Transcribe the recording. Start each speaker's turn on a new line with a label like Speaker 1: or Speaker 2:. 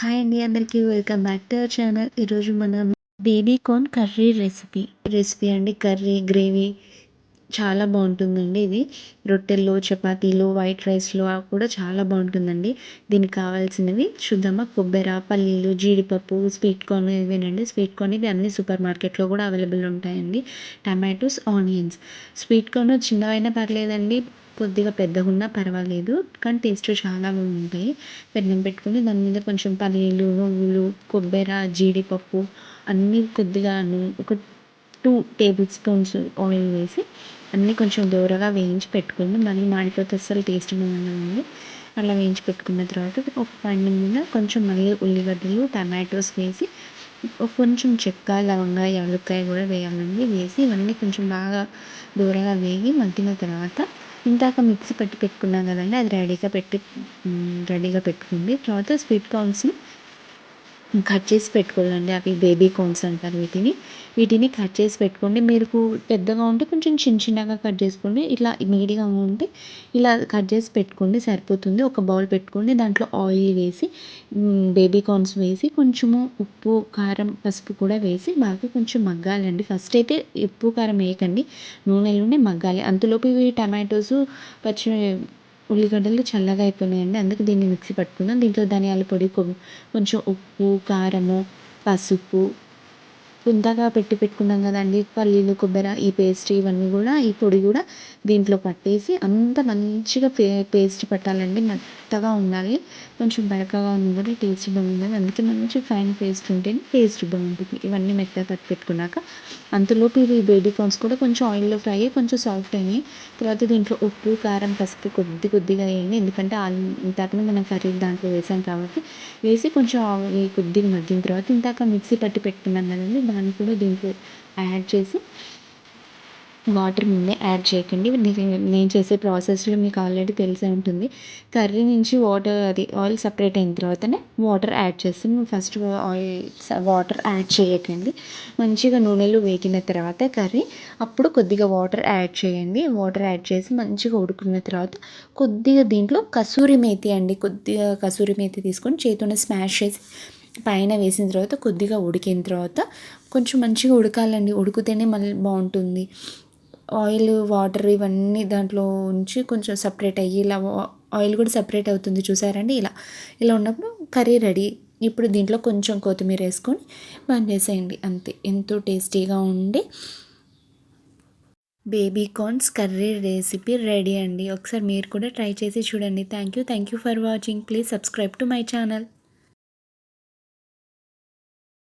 Speaker 1: Hi అండి అందరికీ welcome back to our channel. ఈరోజు మనం baby corn curry recipe. Recipe అండి కర్రీ గ్రేవీ. చాలా బాగుంటుందండి ఇది. రొట్టెల్లో చపాతీలు వైట్ రైస్లో కూడా చాలా బాగుంటుందండి. దీనికి కావాల్సినవి చూద్దామా? కొబ్బరి పల్లీలు జీడిపప్పు స్వీట్ కార్న్ ఇవేనండి. స్వీట్ కార్న్ ఇవి అన్ని సూపర్ మార్కెట్లో కూడా అవైలబుల్ ఉంటాయండి. Tomatoes onions. స్వీట్ కార్న్ చిన్నవైనా పర్లేదండి కొద్దిగా పెద్దగా ఉన్నా పర్వాలేదు కానీ టేస్ట్ చాలా బాగుంటాయి. పెన్నం పెట్టుకుని దాని మీద కొంచెం పల్లీలు నువ్వులు కొబ్బరి జీడిపప్పు అన్నీ కొద్దిగా ఒక టూ టేబుల్ స్పూన్స్ ఆయిల్ వేసి అన్నీ కొంచెం దూరగా వేయించి పెట్టుకుంది. మళ్ళీ మాడిపోతే అస్సలు టేస్ట్ ఉండదండి అలా వేయించి పెట్టుకున్న తర్వాత ఒక పండు మీద కొంచెం మళ్ళీ ఉల్లిగడ్డలు టమాటోస్ వేసి కొంచెం చెక్క లవంగా యాలక్కాయ కూడా వేయాలండి. వేసి ఇవన్నీ కొంచెం బాగా దూరగా వేగి మగ్గిన తర్వాత ఇందాక మిక్సీ పెట్టి పెట్టుకున్నాం కదండి అది రెడీగా పెట్టి రెడీగా పెట్టుకుంది తర్వాత స్వీట్ కార్న్స్ని కట్ చేసి పెట్టుకోవాలండి. అవి బేబీ కార్న్స్ అంటారు వీటిని. వీటిని కట్ చేసి పెట్టుకోండి. మీరు పెద్దగా ఉంటే కొంచెం చిన్న చిన్నగా కట్ చేసుకోండి. ఇట్లా మీడియంగా ఉంటే ఇలా కట్ చేసి పెట్టుకోండి. సరిపోతుంది. ఒక బౌల్ పెట్టుకోండి. దాంట్లో ఆయిల్ వేసి బేబీ కార్న్స్ వేసి కొంచెము ఉప్పు కారం పసుపు కూడా వేసి బాగా కొంచెం మగ్గాలండి. ఫస్ట్ అయితే ఉప్పు కారం వేయకండి. నూనెలోనే మగ్గాలి. అంతలోపు ఇవి టమాటోస్ పచ్చి ఉల్లిగడ్డలు చల్లగా అయిపోయినాయండి. అందుకే దీన్ని మిక్సీ పట్టుకుందాం దీంట్లో ధనియాల పొడి కొంచెం ఉప్పు కారము పసుపు ఇందాక పెట్టి పెట్టుకున్నాం కదండి. పల్లీలు కొబ్బరి ఈ పేస్ట్ ఇవన్నీ కూడా ఈ పొడి కూడా దీంట్లో పట్టేసి అంత మంచిగా పే పేస్ట్ పట్టాలండి. మెత్తగా ఉండాలి. కొంచెం బరకగా ఉంది టేస్ట్ బాగుండాలి. అందుకే మంచి ఫైన్ పేస్ట్ ఉంటేనే టేస్ట్ బాగుంటుంది. ఇవన్నీ మెత్తగా పట్టి పెట్టుకున్నాక అంతలోపు ఇవి బేబీ కార్న్స్ కూడా కొంచెం ఆయిల్లో ఫ్రై అయ్యి కొంచెం సాఫ్ట్ అయినాయి. తర్వాత దీంట్లో ఉప్పు కారం పసుపు కొద్ది కొద్దిగా వేయండి. ఎందుకంటే ఇందాకనే మనం కర్రీ దాంట్లో వేసాం కాబట్టి వేసి కొంచెం కొద్దిగా మగ్గిన తర్వాత ఇందాక మిక్సీ పట్టి పెట్టుకున్నాం కదండి దాన్ని కూడా దీంట్లో యాడ్ చేసి వాటర్ ముందే యాడ్ చేయకండి. నేను చేసే ప్రాసెస్లో మీకు ఆల్రెడీ తెలిసే ఉంటుంది. కర్రీ నుంచి వాటర్ అది ఆయిల్ సపరేట్ అయిన తర్వాతనే వాటర్ యాడ్ చేస్తాను ఫస్ట్ ఆయిల్ వాటర్ యాడ్ చేయకండి. మంచిగా నూనెలో వేగిన తర్వాత కర్రీ అప్పుడు కొద్దిగా వాటర్ యాడ్ చేయండి. వాటర్ యాడ్ చేసి మంచిగా ఉడుకున్న తర్వాత కొద్దిగా దీంట్లో కసూరి మేతి అండి. కొద్దిగా కసూరి మేతి తీసుకొని చేతితోనే స్మాష్ చేసి పైన వేసిన తర్వాత కొద్దిగా ఉడికిన తర్వాత కొంచెం మంచిగా ఉడకాలండి. ఉడికితేనే మళ్ళీ బాగుంటుంది. ఆయిల్ వాటర్ ఇవన్నీ దాంట్లో ఉంచి కొంచెం సపరేట్ అయ్యి ఇలా ఆయిల్ కూడా సపరేట్ అవుతుంది చూసారండి ఇలా. ఇలా ఉన్నప్పుడు కర్రీ రెడీ. ఇప్పుడు దీంట్లో కొంచెం కొత్తిమీర వేసుకొని బంద్ చేసేయండి. అంతే. ఎంతో టేస్టీగా ఉండి baby corns curry recipe ready అండి. ఒకసారి మీరు కూడా ట్రై చేసి చూడండి. Thank you. Thank you for watching. Please subscribe to my channel.